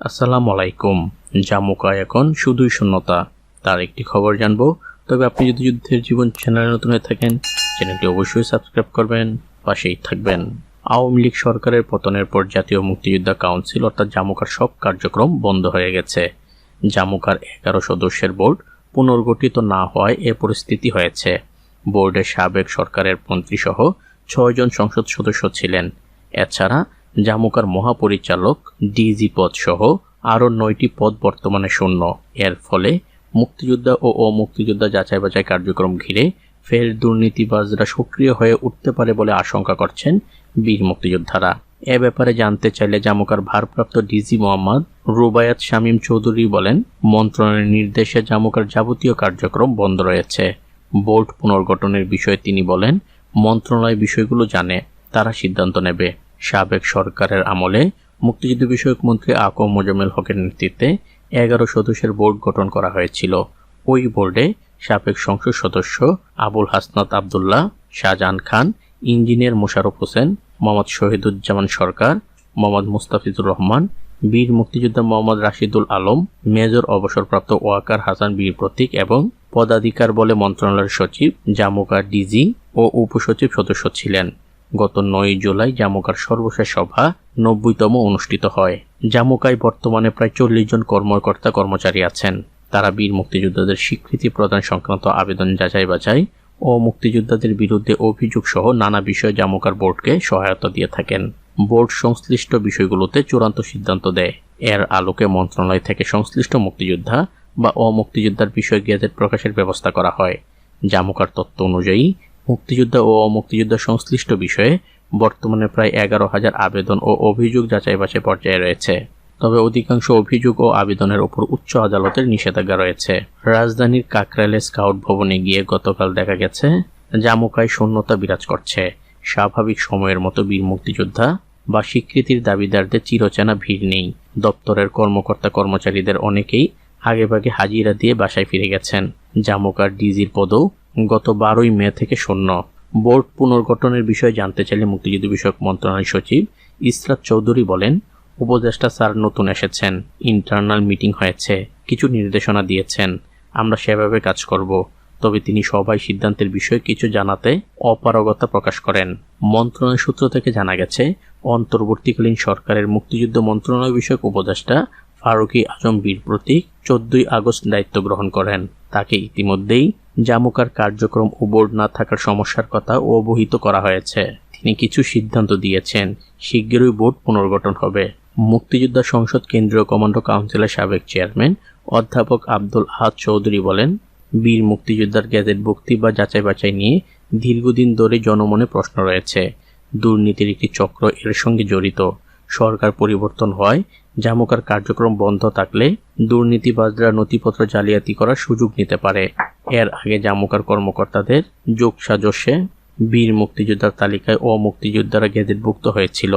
আসসালামু আলাইকুম জামুকা এখন শুধুই শূন্যতা। তার একটি খবর জানব। তবে আপনি যদি যুদ্ধের জীবন চ্যানেলে নতুন হয়ে থাকেন, চ্যানেলটি অবশ্যই সাবস্ক্রাইব করবেন, পাশেই থাকবেন। আওয়ামী লীগ সরকারের পতনের পর জাতীয় মুক্তিযোদ্ধা কাউন্সিল অর্থাৎ জামুকার সব কার্যক্রম বন্ধ হয়ে গেছে। জামুকার এগারো সদস্যের বোর্ড পুনর্গঠিত না হওয়ায় এ পরিস্থিতি হয়েছে। বোর্ডের সাবেক সরকারের মন্ত্রীসহ ছয়জন সংসদ সদস্য ছিলেন। এছাড়া জামুকার মহাপরিচালক ডিজি পদ সহ আরও নয়টি পদ বর্তমানে শূন্য। এর ফলে মুক্তিযোদ্ধা ও অমুক্তিযোদ্ধা যাচাই বাছাই কার্যক্রম ঘিরে ফের দুর্নীতিবাজরা সক্রিয় হয়ে উঠতে পারে বলে আশঙ্কা করছেন বীর মুক্তিযোদ্ধারা। এ ব্যাপারে জানতে চাইলে জামুকার ভারপ্রাপ্ত ডিজি মোহাম্মদ রুবায়াত শামীম চৌধুরী বলেন, মন্ত্রণালয়ের নির্দেশে জামুকার যাবতীয় কার্যক্রম বন্ধ রয়েছে। বোর্ড পুনর্গঠনের বিষয়ে তিনি বলেন, মন্ত্রণালয় বিষয়গুলো জানে, তারা সিদ্ধান্ত নেবে। সাবেক সরকারের আমলে মুক্তিযুদ্ধ বিষয়ক মন্ত্রী আকম মোজাম্মেল হকের নেতৃত্বে এগারো সদস্যের বোর্ড গঠন করা হয়েছিল। ওই বোর্ডে সাবেক সংসদ সদস্য আবুল হাসনাত আবদুল্লাহ, শাহজাহান খান, ইঞ্জিনিয়ার মোশারফ হোসেন, মোহাম্মদ শহীদুজ্জামান সরকার, মোহাম্মদ মুস্তাফিজুর রহমান, বীর মুক্তিযোদ্ধা মোহাম্মদ রাশিদুল আলম, মেজর অবসরপ্রাপ্ত ওয়াকার হাসান বীর প্রতীক এবং পদাধিকার বলে মন্ত্রণালয়ের সচিব জামুকার ডিজি ও উপসচিব সদস্য ছিলেন। গত নয় জুলাই জামুকার সর্বশেষ সভা নব্বইতম অনুষ্ঠিত হয়। জামুকায় বর্তমানে প্রায় চল্লিশ জন কর্মকর্তা কর্মচারী আছেন। তারা বীর মুক্তিযোদ্ধাদের স্বীকৃতি প্রদান সংক্রান্ত আবেদন যাচাই বাছাই ও মুক্তিযোদ্ধাদের বিরুদ্ধে অভিযোগ সহ নানা বিষয়ে জামুকার বোর্ডকে সহায়তা দিয়ে থাকেন। বোর্ড সংশ্লিষ্ট বিষয়গুলোতে চূড়ান্ত সিদ্ধান্ত দেয়। এর আলোকে মন্ত্রণালয় থেকে সংশ্লিষ্ট মুক্তিযোদ্ধা বা অমুক্তিযোদ্ধার বিষয়ে গেজেট প্রকাশের ব্যবস্থা করা হয়। জামুকার তত্ত্ব অনুযায়ী মুক্তিযোদ্ধা ও অমুক্তিযোদ্ধা সংশ্লিষ্ট বিষয়ে বর্তমানে প্রায় এগারো হাজার আবেদন ও অভিযোগ যাচাই বাছাই পর্যায়ে রয়েছে। তবে অধিকাংশ অভিযোগ ও আবেদনের ওপর উচ্চ আদালতের নিষেধাজ্ঞা রয়েছে। রাজধানীর কাকরাইলে স্কাউট ভবনে গিয়ে গতকাল দেখা গেছে, জামুকায় শূন্যতা বিরাজ করছে। স্বাভাবিক সময়ের মতো বীর মুক্তিযোদ্ধা বা স্বীকৃতির দাবিদারদের চিরচেনা ভিড় নেই। দপ্তরের কর্মকর্তা কর্মচারীদের অনেকেই আগেভাগে হাজিরা দিয়ে বাসায় ফিরে গেছেন। জামুকার ডিজির পদও গত বারোই মে থেকে শূন্য। বোর্ড পুনর্গঠনের বিষয়ে জানতে চাইলে মুক্তিযুদ্ধ বিষয়ক মন্ত্রণালয় সচিব ইসরাত চৌধুরী বলেন, উপদেষ্টা স্যার নতুন এসেছেন, ইন্টারনাল মিটিং হয়েছে, কিছু নির্দেশনা দিয়েছেন, আমরা সেভাবে কাজ করব। তবে তিনি সবাই সিদ্ধান্তের বিষয়ে কিছু জানাতে অপারগতা প্রকাশ করেন। মন্ত্রণালয় সূত্র থেকে জানা গেছে, অন্তর্বর্তীকালীন সরকারের মুক্তিযুদ্ধ মন্ত্রণালয় বিষয়ক উপদেষ্টা ফারুকি আজম বীর প্রতীক চোদ্দই আগস্ট দায়িত্ব গ্রহণ করেন। তাকে ইতিমধ্যেই জামুকার কার্যক্রম ও বোর্ড না থাকার সমস্যার কথা অবহিত করা হয়েছে। তিনি কিছু সিদ্ধান্ত দিয়েছেন। শিগগিরই বোর্ড পুনর্গঠন হবে। মুক্তিযোদ্ধা সংসদ কেন্দ্রীয় কমান্ডো কাউন্সিলের সাবেক চেয়ারম্যান অধ্যাপক আব্দুল আহাদ চৌধুরী বলেন, বীর মুক্তিযোদ্ধার গ্যাজেট ভুক্তি বা যাচাই বাছাই নিয়ে দীর্ঘদিন ধরে জনমনে প্রশ্ন রয়েছে। দুর্নীতির একটি চক্র এর সঙ্গে জড়িত। সরকার পরিবর্তন হয় জামুকার কার্যক্রম বন্ধ থাকলে দুর্নীতিবাজরা নথিপত্র জালিয়াতি করার সুযোগ নিতে পারে। এর আগে জামুকার কর্মকর্তাদের যোগ সাজস্যে বীর মুক্তিযোদ্ধার তালিকায় অমুক্তিযোদ্ধারা গেজেটভুক্ত হয়েছিল,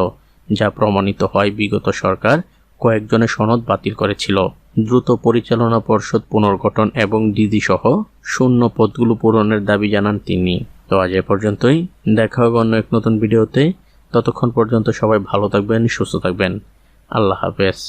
যা প্রমাণিত হয় বিগত সরকার কয়েকজনের সনদ বাতিল করেছিল। দ্রুত পরিচালনা পর্ষদ পুনর্গঠন এবং ডিজি সহ শূন্য পদগুলো পূরণের দাবি জানান তিনি। তো আজ এ পর্যন্তই। দেখা হবে অন্য এক নতুন ভিডিওতে। ততক্ষণ পর্যন্ত সবাই ভালো থাকবেন, সুস্থ থাকবেন। আল্লাহ হাফেজ।